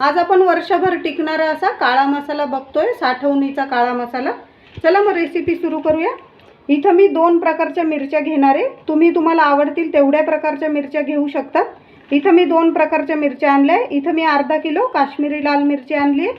आज आपण वर्षभर टिकणारा असा काळा मसाला बघतोय साठवणीचा काळा मसाला. चला मग रेसिपी सुरू करूया. इथं मी दोन प्रकारच्या मिरच्या घेणार आहे. तुम्ही तुम्हाला आवडतील तेवढ्या प्रकारच्या मिरच्या घेऊ शकतात इथं मी दोन प्रकारच्या मिरच्या आणल्या आहे इथं मी अर्धा किलो काश्मीरी लाल मिरची आणली आहे.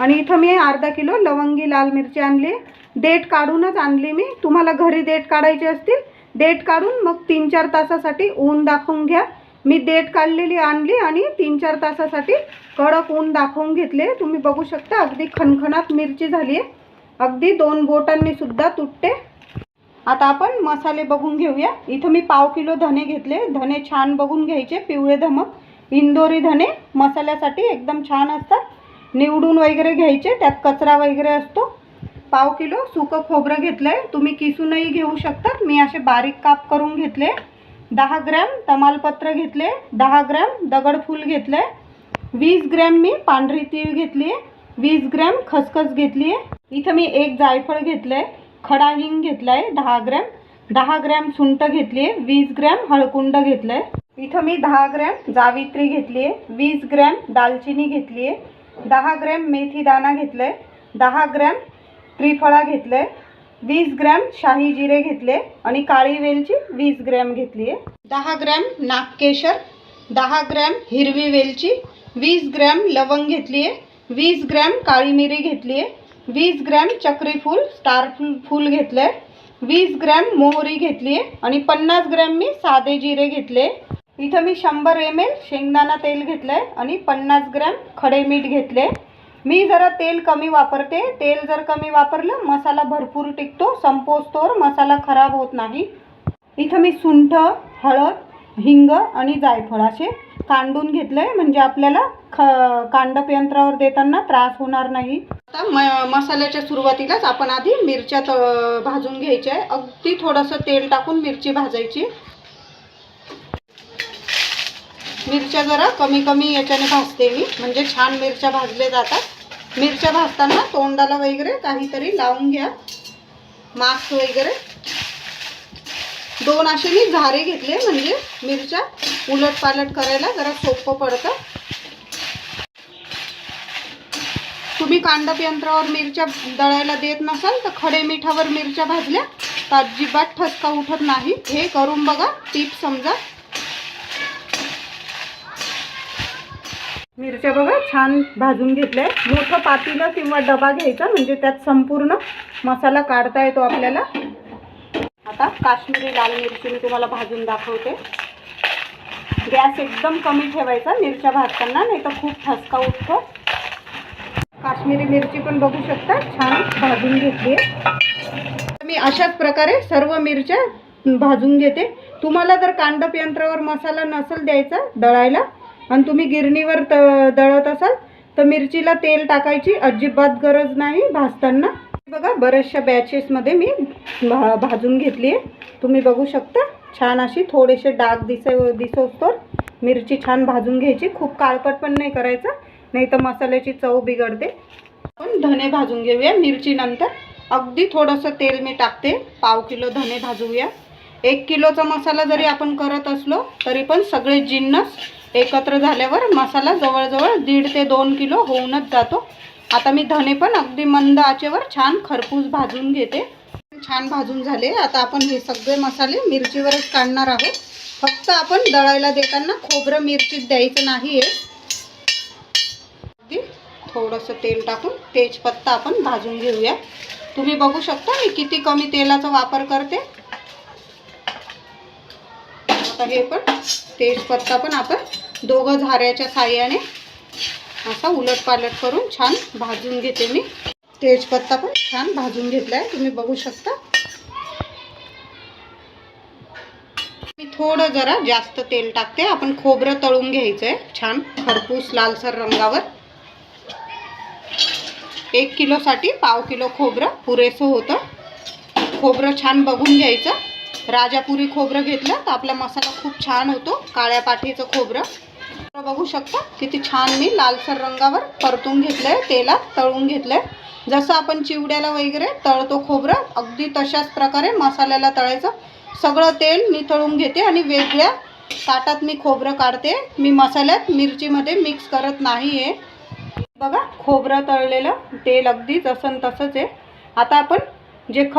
आणि इथं मी अर्धा किलो लवंगी लाल मिरची आणली आहे. देठ काढूनच आणली मी. तुम्हाला घरी देठ काढायचे असतील देठ काढून मग तीन चार तासासाठी ऊन दाखवून घ्या. मी देठ काढलेली आणली आणि तीन चार तासासाठी कडक ऊन दाखवून घेतले. तुम्ही बघू शकता अगदी खणखणात मिरची झाली आहे. अगदी दोन बोटांनी सुद्धा तुटते. आता आपण मसाले बघून घेऊया. इथं मी पाव किलो धने घेतले. धने छान बघून घ्यायचे. पिवळे धमक. इंदोरी धने मसाल्यासाठी एकदम छान असतात. निवडून वगैरे घ्यायचे. त्यात कचरा वगैरे असतो. पाव किलो सुकं खोबरं घेतलं आहे तुम्ही किसूनही घेऊ शकतात. मी असे बारीक काप करून घेतले. दहा ग्रॅम तमालपत्र घेतले दहा ग्रॅम दगडफूल घेतले वीस ग्रॅम मी पांढरी तीळ घेतली आहे वीस ग्रॅम खसखस घेतली आहे इथं मी एक जायफळ घेतलं आहे खडा हिंग घेतला आहे दहा ग्रॅम दहा ग्रॅम सुंट घेतली आहे वीस ग्रॅम हळकुंड घेतलं आहे इथं मी दहा ग्रॅम जावित्री घेतली आहे वीस ग्रॅम दालचिनी घेतली आहे दहा ग्रॅम मेथी दाणा घेतलं आहे दहा ग्रॅम त्रिफळा घेतलं आहे वीस ग्रॅम शाही जिरे घेतले आणि काळी वेलची वीस ग्रॅम घेतली आहे. दहा ग्रॅम नागकेशर दहा ग्रॅम हिरवी वेलची वीस ग्रॅम लवंग घेतली आहे वीस ग्रॅम काळी मिरी घेतली आहे वीस ग्रॅम चक्रीफूल स्टार फूल फूल घेतलं आहे वीस ग्रॅम मोहरी घेतली आहे आणि पन्नास ग्रॅम मी साधे जिरे घेतले इथं मी शंभर एम एल शेंगदाणा तेल घेतलं आहे आणि पन्नास ग्रॅम खडे मीठ घेतले मी जरा तेल कमी वापरते. तेल जर कमी वापरलं मसाला भरपूर टिकतो. संपोस्तोवर मसाला खराब होत नाही. इथं मी सुंठ हळद हिंग आणि जायफळ असे कांडून घेतलं आहे म्हणजे आपल्याला ख कांडप यंत्रावर देताना त्रास होणार नाही. आता म मसाल्याच्या सुरुवातीलाच आपण आधी मिरच्या त भाजून घ्यायच्या आहे. अगदी थोडंसं तेल टाकून मिरची भाजायची. मिरच्या जरा कमी कमी याच्याने भाजते मी. म्हणजे छान मिरच्या भाजले जातात. मिरच्या भाजताना तोंडाला वगैरे काहीतरी लावून घ्या. मास्क वगैरे. दोन असे मी झारे घेतले म्हणजे मिरच्या उलट पालट करायला जरा सोपं पडतं. तुम्ही कांडप यंत्रावर मिरच्या दळायला देत नसाल तर खडे मिठावर मिरच्या भाजल्या तर अजिबात ठसका उठत नाही. हे करून बघा. टीप समजा. मिरच्या बघा छान भाजून घेतल्या मोठं पातीलं किंवा डबा घ्यायचा म्हणजे त्यात संपूर्ण मसाला काढता येतो आपल्याला. आता काश्मीरी लाल मिरची मी तुम्हाला भाजून दाखवते. गॅस एकदम कमी ठेवायचा मिरच्या भाजताना नाही तर खूप ठसका उठतो. काश्मीरी मिरची पण बघू शकता छान भाजून घेतली मी अशाच प्रकारे सर्व मिरच्या भाजून घेते. तुम्हाला जर कांडप यंत्रावर मसाला नसेल द्यायचा दळायला आणि तुम्ही गिरणीवर त दळत असाल तर मिरचीला तेल टाकायची अजिबात गरज नाही भाजताना. बघा बऱ्याचशा बॅचेसमध्ये मी भा भाजून घेतली आहे तुम्ही बघू शकता छान अशी थोडेसे डाग दिसे दिसोस्तोर मिरची छान भाजून घ्यायची. खूप काळपट पण नाही करायचं नाही तर मसाल्याची चव बिघडते. आपण धने भाजून घेऊया मिरचीनंतर अगदी थोडंसं तेल मी टाकते. पाव किलो धने भाजूया. एक किलोचा मसाला जरी आपण करत असलो तरी पण सगळे जिन्नस एकत्र झाल्यावर मसाला जवळजवळ दीड ते दोन किलो होऊनच जातो. आता मी धने पण अगदी मंद आचेवर छान खरपूस भाजून घेते. छान भाजून झाले. आता आपण हे सगळे मसाले मिरचीवरच काढणार आहोत. फक्त आपण दळायला देताना खोबरं मिरची द्यायचं नाही आहे अगदी थोडंसं तेल टाकून तेजपत्ता आपण भाजून घेऊया. तुम्ही बघू शकता मी किती कमी तेलाचा वापर करते. आता हे पण तेजपत्ता पण आपण दोघं झाऱ्याच्या साह्याने असा उलट पालट करून छान भाजून घेते मी. तेजपत्ता पण छान भाजून घेतला आहे तुम्ही बघू शकता. मी थोडं जरा जास्त तेल टाकते. आपण खोबरं तळून घ्यायचं आहे छान खरपूस लालसर रंगावर. एक किलोसाठी पाव किलो खोबरं पुरेसं होतं. खोबरं छान बघून घ्यायचं. राजापुरी खोबरं घेतलं. तर आपला मसाला खूप छान होतो. काळ्या पाठीचं खोबरं. बघू शकता किती छान मी लालसर रंगावर परतून घेतलं आहे तेलात तळून घेतलं आहे जसं आपण चिवड्याला वगैरे तळतो खोबरं अगदी तशाच प्रकारे मसाल्याला तळायचं. सगळं तेल मी तळून घेते आणि वेगळ्या ताटात मी खोबरं काढते. मी मसाल्यात मिरचीमध्ये मिक्स करत नाही आहे बघा खोबरं तळलेलं तेल अगदी जसं तसंच आहे. आता आपण जे ख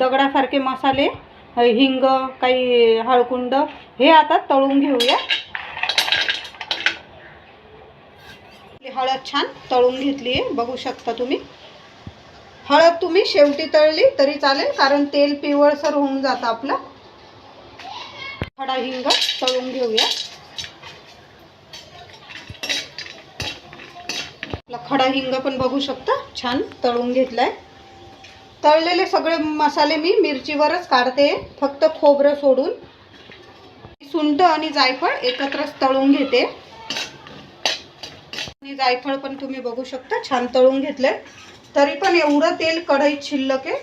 दगडासारखे मसाले हिंग काही हळकुंड हे आता तळून घेऊया. हळद छान तळून घेतली आहे बघू शकता तुम्ही. हळद तुम्ही शेवटी तळली तरी चालेल कारण तेल पिवळसर होऊन जातं आपलं. खडा हिंग तळून घेऊया. आपला खडा हिंग पण बघू शकता छान तळून घेतलाय. तळलेले सगळे मसाले मी मिरचीवरच काढते. फक्त खोबरं सोडून. सुंठ आणि जायफळ एकत्रच तळून घेते. आणि जायफळ पण तुम्ही बघू शकता छान तळून घेतले तरी पण एवढं तेल कढईत शिल्लक आहे.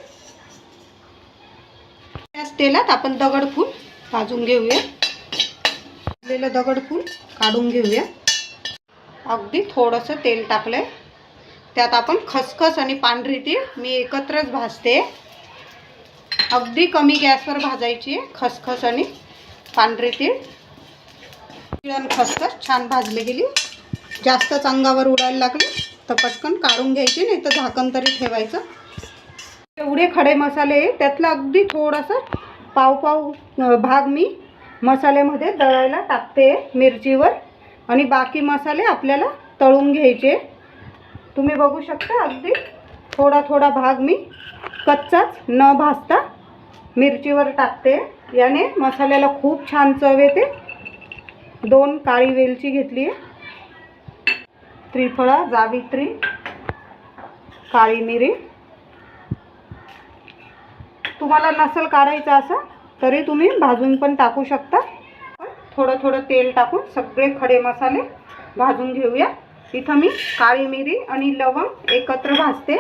त्याच तेलात आपण दगडफूल भाजून घेऊया. भाजलेलं दगडफूल काढून घेऊया. अगदी थोडंसं तेल टाकलंय. त्यात आपण खसखस आणि पांढरी तीळ मी एकत्रच भाजते. अगदी कमी गॅसवर भाजायची आहे खसखस आणि पांढरी तीळ. तीळ आणि खसखस छान भाजली गेली. जास्तच अंगावर उडायला लागली. तर पटकन काढून घ्यायची नाही तर झाकण तरी ठेवायचं. एवढे खडे मसाले आहे त्यातला अगदी थोडासा पाव पाव भाग मी मसाल्यामध्ये दळायला टाकते मिरचीवर. आणि बाकी मसाले आपल्याला तळून घ्यायचे. तुम्ही बघू शकता अगदी. थोडा थोडा भाग मी कच्चाच न भाजता मिरचीवर टाकते. याने मसाल्याला खूप छान चव येते. दोन काळी वेलची घेतली आहे त्रिफळा जावित्री काळी मिरी. तुम्हाला नसेल काढायचं असं तरी तुम्ही भाजून पण टाकू शकता. थोडं थोडं तेल टाकून सगळे खडे मसाले भाजून घेऊया. इथं मी काळी मिरी आणि लवंग एकत्र भाजते.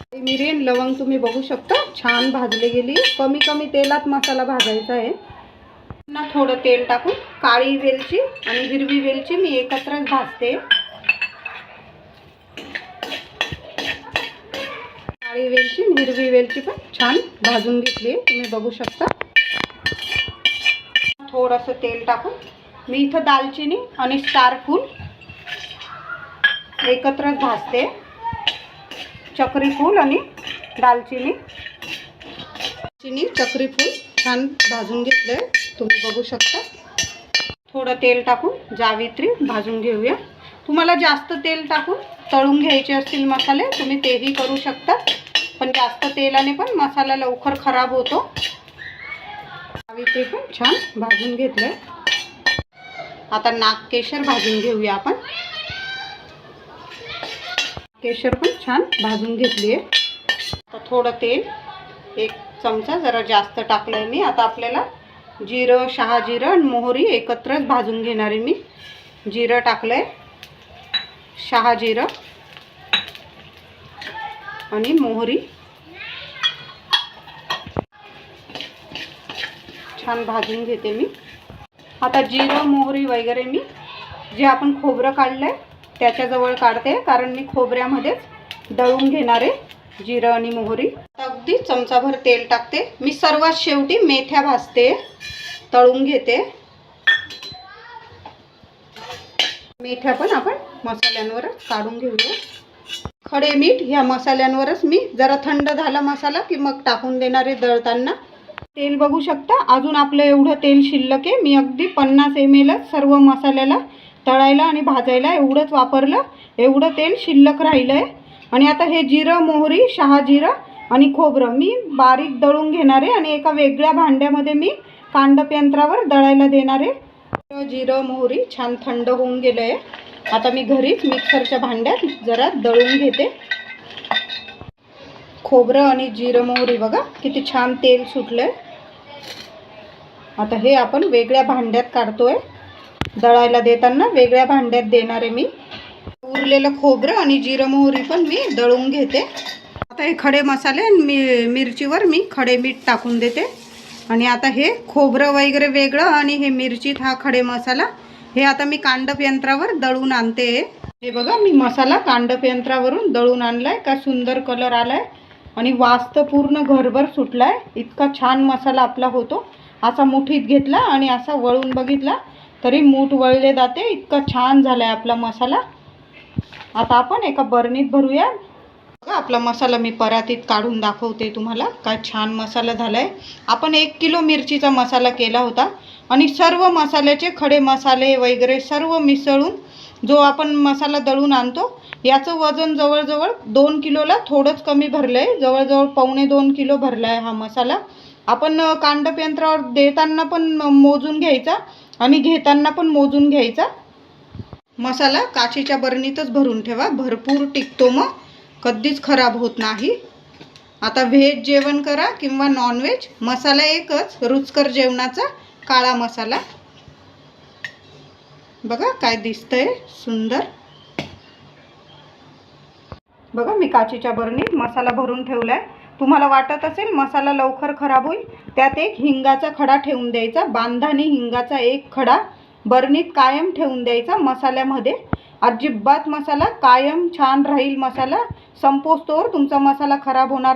काळी मिरी आणि लवंग तुम्ही बघू शकता छान भाजली गेली. कमी कमी तेलात मसाला भाजायचा आहे. पुन्हा थोडं तेल टाकून काळी वेलची आणि हिरवी वेलची मी एकत्रच भाजते. काळी वेलची आणि हिरवी वेलची पण छान भाजून घेतली आहे. तुम्ही बघू शकता. थोडंसं तेल टाकून मी इथं दालचिनी आणि स्टार फूल एकत्रच भाजते चक्री फूल आणि दालचिनी. चिनी चक्री फूल छान भाजून घेतलं तुम्ही बघू शकता. थोडं तेल टाकून जावित्री भाजून घेऊया. तुम्हाला जास्त तेल टाकून तळून घ्यायचे असतील मसाले तुम्ही तेही करू शकता. पण जास्त तेलाने पण मसाला लवकर खराब होतो. जावित्री पण छान भाजून घेतलं आता नागकेशर भाजून घेऊया आपण. केशर पण छान भाजून घेतली आहे. आता थोडं तेल एक चमचा जरा जास्त टाकलं आहे मी. आता आपल्याला जिरं शहाजिरं आणि मोहरी एकत्रच भाजून घेणार आहे मी. जिरं टाकलं आहे शहाजिरं आणि मोहरी. छान भाजून घेते मी. आता जिरं मोहरी वगैरे मी जे आपण खोबरं काढलं आहे त्याच्याजवळ काढते. कारण मी खोबऱ्यामध्येच दळून घेणार आहे जिरं आणि मोहरी. अगदी चमचाभर तेल टाकते. मी सर्वात शेवटी मेथ्या भाजते. तळून घेते. मेथ्या पण आपण मसाल्यांवरच काढून घेऊया. खडे मीठ ह्या मसाल्यांवरच मी जरा थंड झाला मसाला की मग टाकून देणार आहे दळताना. तेल बघू शकता. अजून आपलं एवढं तेल शिल्लक आहे. मी अगदी पन्नास एम एलच सर्व मसाल्याला तळायला आणि भाजायला एवढंच वापरलं. एवढं तेल शिल्लक राहिलं आहे आणि आता हे जिरं मोहरी शहाजिरं आणि खोबरं मी बारीक दळून घेणार आहे आणि एका वेगळ्या भांड्यामध्ये मी कांडपयंत्रावर दळायला देणार आहे. जिरं मोहरी छान थंड होऊन गेलं आहे आता मी घरीच मिक्सरच्या भांड्यात जरा दळून घेते. खोबरं आणि जिरं मोहरी बघा किती छान तेल सुटलं आहे आता हे आपण वेगळ्या भांड्यात काढतो आहे दळायला देताना वेगळ्या भांड्यात देणार आहे मी. उरलेलं खोबरं आणि जिरं मोहरी पण मी दळून घेते. आता हे खडे मसाले आणि मी मिरचीवर मी खडे मीठ टाकून देते. आणि आता हे खोबरं वगैरे वेगळं आणि हे मिरचीत हा खडे मसाला हे आता मी कांडप यंत्रावर दळून आणते. हे बघा मी मसाला कांडप यंत्रावरून दळून आणलाय. का सुंदर कलर आलाय. आणि वास तर पूर्ण घरभर सुटला आहे इतका छान मसाला आपला होतो. असा मुठीत घेतला आणि असा वळून बघितला तरी मूठ वळले जाते. इतका छान झाला आहे आपला मसाला. आता आपण एका बरणीत भरूया. बघा आपला मसाला मी परातीत काढून दाखवते तुम्हाला. काय छान मसाला झाला आहे आपण एक किलो मिरचीचा मसाला केला होता. आणि सर्व मसाल्याचे खडे मसाले वगैरे सर्व मिसळून जो आपण मसाला दळून आणतो याचं वजन जवळजवळ दोन किलोला थोडंच कमी भरलं आहे जवळजवळ पावणे दोन किलो भरला आहे हा मसाला. आपण कांडप यंत्रावर देताना पण मोजून घ्यायचा आणि घेताना पण मोजून घ्यायचा. मसाला काचेच्या बरणीतच भरून ठेवा. भरपूर टिकतो मग. कधीच खराब होत नाही. आता व्हेज जेवण करा किंवा नॉनव्हेज मसाला एकच रुचकर जेवणाचा काळा मसाला. बघा काय दिसतंय सुंदर. बघा मी काचेच्या बरणीत मसाला भरून ठेवलाय. तुम्हाला वाटत असेल मसाला लवकर खराब होईल. त्यात एक हिंगाचा खडा ठेवून द्यायचा. बांधाने हिंगाचा एक खडा बरणीत कायम ठेवून द्यायचा मसाल्यामध्ये. अजिबात मसाला कायम छान राहील मसाला. संपोस्तोवर तुमचा मसाला खराब होणार